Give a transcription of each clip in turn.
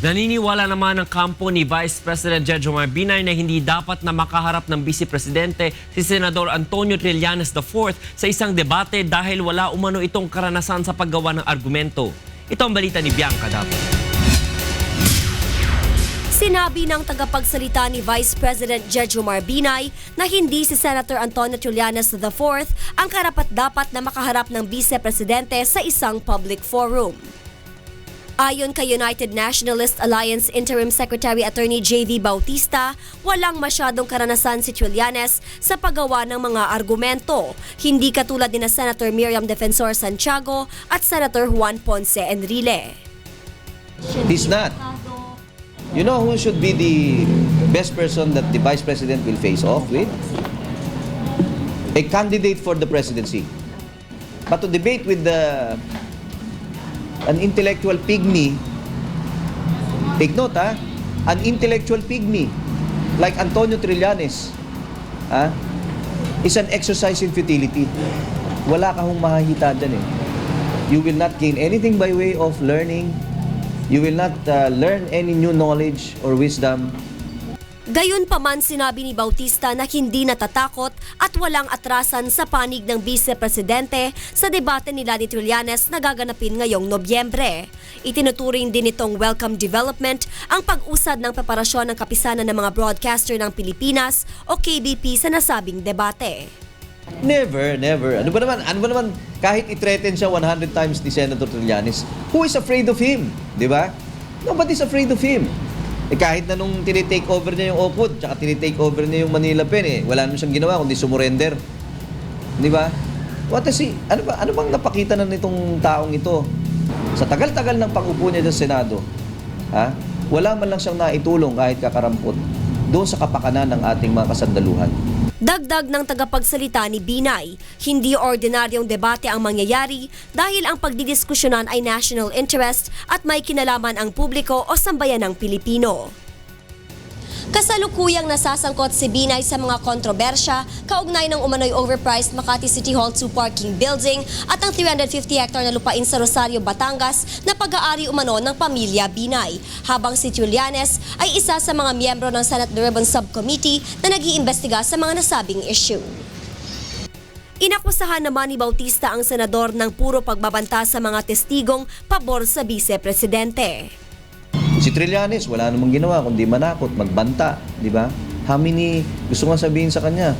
Naniniwala naman ang kampo ni Vice President Jejomar Binay na hindi dapat na makaharap ng Vice Presidente si Senador Antonio Trillanes IV sa isang debate dahil wala umano itong karanasan sa paggawa ng argumento. Ito ang balita ni Bianca Dapo. Sinabi ng tagapagsalita ni Vice President Jejomar Binay na hindi si Senator Antonio Trillanes IV ang karapat-dapat na makaharap ng Vice Presidente sa isang public forum. Ayon kay United Nationalist Alliance Interim Secretary Attorney J.V. Bautista, walang masyadong karanasan si Trillanes sa paggawa ng mga argumento, hindi katulad ni na Senator Miriam Defensor Santiago at Senator Juan Ponce Enrile. He's not. You know who should be the best person that the Vice President will face off with? A candidate for the presidency. But to debate with the an intellectual pygmy, take note ha, an intellectual pygmy like Antonio Trillanes, ha, is an exercise in futility. Wala ka hong mahahita dyan eh. You will not gain anything by way of learning. You will not uh, learn any new knowledge or wisdom. Gayunpaman sinabi ni Bautista na hindi natatakot at walang atrasan sa panig ng Vice Presidente sa debate nila ni Trillanes na gaganapin ngayong Nobyembre. Itinuturing din itong welcome development ang pag-usad ng preparasyon ng kapisanan ng mga broadcaster ng Pilipinas o KBP sa nasabing debate. Never, never. Ano ba naman, ano ba naman, kahit i-threaten siya 100 times ni Senator Trillanes, who is afraid of him? Di ba? Nobody's afraid of him. Eh kahit na nung tinitake over niya yung Opod, tsaka tinitake over niya yung Manila Pen, eh, wala naman siyang ginawa kundi sumurrender. Di ba? What is he? Ano ba ano bang napakita na nitong taong ito? Sa tagal-tagal ng pag-upo niya sa Senado, ha? Wala man lang siyang naitulong kahit kakarampot doon sa kapakanan ng ating mga kasandaluhan. Dagdag ng tagapagsalita ni Binay, hindi ordinaryong debate ang mangyayari dahil ang pagdidiskusyonan ay national interest at may kinalaman ang publiko o sambayan ng Pilipino. Kasalukuyang nasasangkot si Binay sa mga kontrobersya kaugnay ng umano'y overpriced Makati City Hall 2 parking building at ang 350 hectare na lupain sa Rosario, Batangas na pag-aari umano ng pamilya Binay. Habang si Julianes ay isa sa mga miyembro ng Senate Ribbon Subcommittee na nag-iimbestiga sa mga nasabing issue. Inakusahan naman ni Bautista ang senador ng puro pagbabanta sa mga testigong pabor sa vice-presidente. Si Trillanes, wala namang ginawa kundi manakot, magbanta, di ba? How many, gusto ko nga sabihin sa kanya,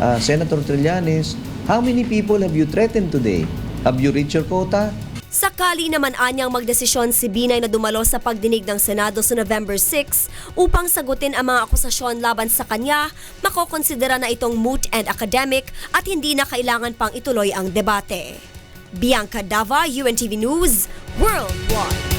ah, Senator Trillanes, how many people have you threatened today? Have you reached your quota? Sakali naman anyang magdesisyon si Binay na dumalo sa pagdinig ng Senado sa November 6 upang sagutin ang mga akusasyon laban sa kanya, makokonsidera na itong moot and academic at hindi na kailangan pang ituloy ang debate. Bianca Dava, UNTV News, Worldwide.